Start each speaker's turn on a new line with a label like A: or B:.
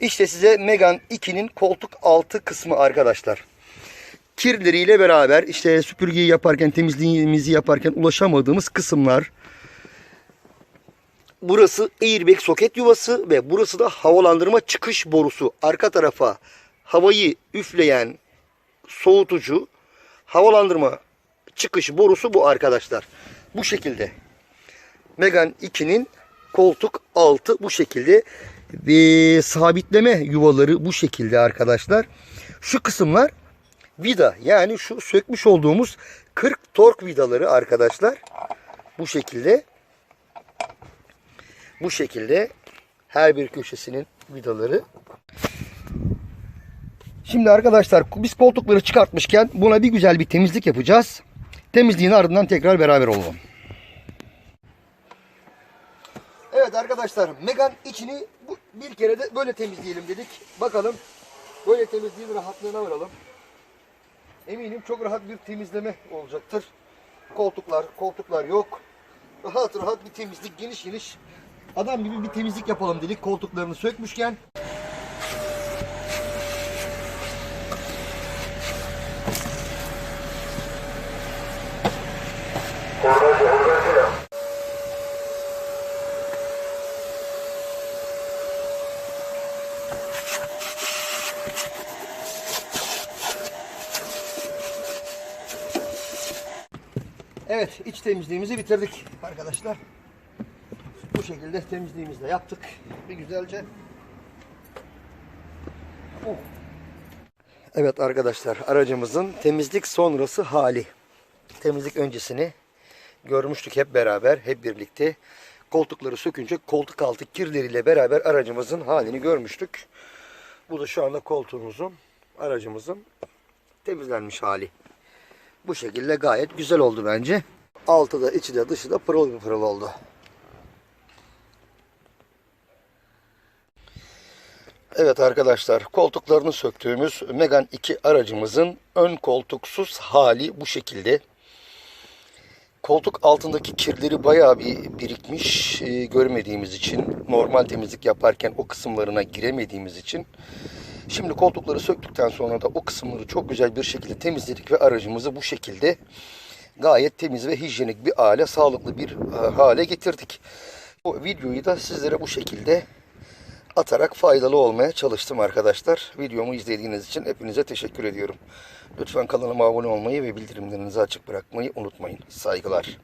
A: İşte size Megane 2'nin koltuk altı kısmı arkadaşlar. Kirleriyle beraber işte süpürgeyi yaparken, temizliğimizi yaparken ulaşamadığımız kısımlar. Burası airbag soket yuvası ve burası da havalandırma çıkış borusu. Arka tarafa havayı üfleyen soğutucu havalandırma çıkış borusu bu arkadaşlar. Bu şekilde. Megane 2'nin koltuk altı bu şekilde ve sabitleme yuvaları bu şekilde arkadaşlar. Şu kısımlar vida yani şu sökmüş olduğumuz 40 tork vidaları arkadaşlar. Bu şekilde bu şekilde her bir köşesinin vidaları. Şimdi arkadaşlar biz koltukları çıkartmışken buna bir güzel bir temizlik yapacağız. Temizliğin ardından tekrar beraber olalım. Evet arkadaşlar Megan içini bu, bir kere de böyle temizleyelim dedik. Bakalım böyle temizliğin rahatlığına varalım. Eminim çok rahat bir temizleme olacaktır. Koltuklar, koltuklar yok. Rahat rahat bir temizlik, geniş geniş adam gibi bir temizlik yapalım dedik koltuklarını sökmüşken. Evet iç temizliğimizi bitirdik arkadaşlar. Bu şekilde temizliğimizi de yaptık. Bir güzelce. Oh. Evet arkadaşlar aracımızın temizlik sonrası hali. Temizlik öncesini görmüştük hep beraber, hep birlikte. Koltukları sökünce koltuk altı kirleriyle beraber aracımızın halini görmüştük. Bu da şu anda koltuğumuzun, aracımızın temizlenmiş hali. Bu şekilde gayet güzel oldu bence. Altı da içi de dışı da pırıl bir pırıl oldu. Evet arkadaşlar koltuklarını söktüğümüz Megane 2 aracımızın ön koltuksuz hali bu şekilde. Koltuk altındaki kirleri bayağı bir birikmiş e, görmediğimiz için normal temizlik yaparken o kısımlarına giremediğimiz için Şimdi koltukları söktükten sonra da o kısımları çok güzel bir şekilde temizledik ve aracımızı bu şekilde gayet temiz ve hijyenik bir hale, sağlıklı bir e, hale getirdik. Bu videoyu da sizlere bu şekilde atarak faydalı olmaya çalıştım arkadaşlar. Videomu izlediğiniz için hepinize teşekkür ediyorum. Lütfen kanalıma abone olmayı ve bildirimlerinizi açık bırakmayı unutmayın. Saygılar.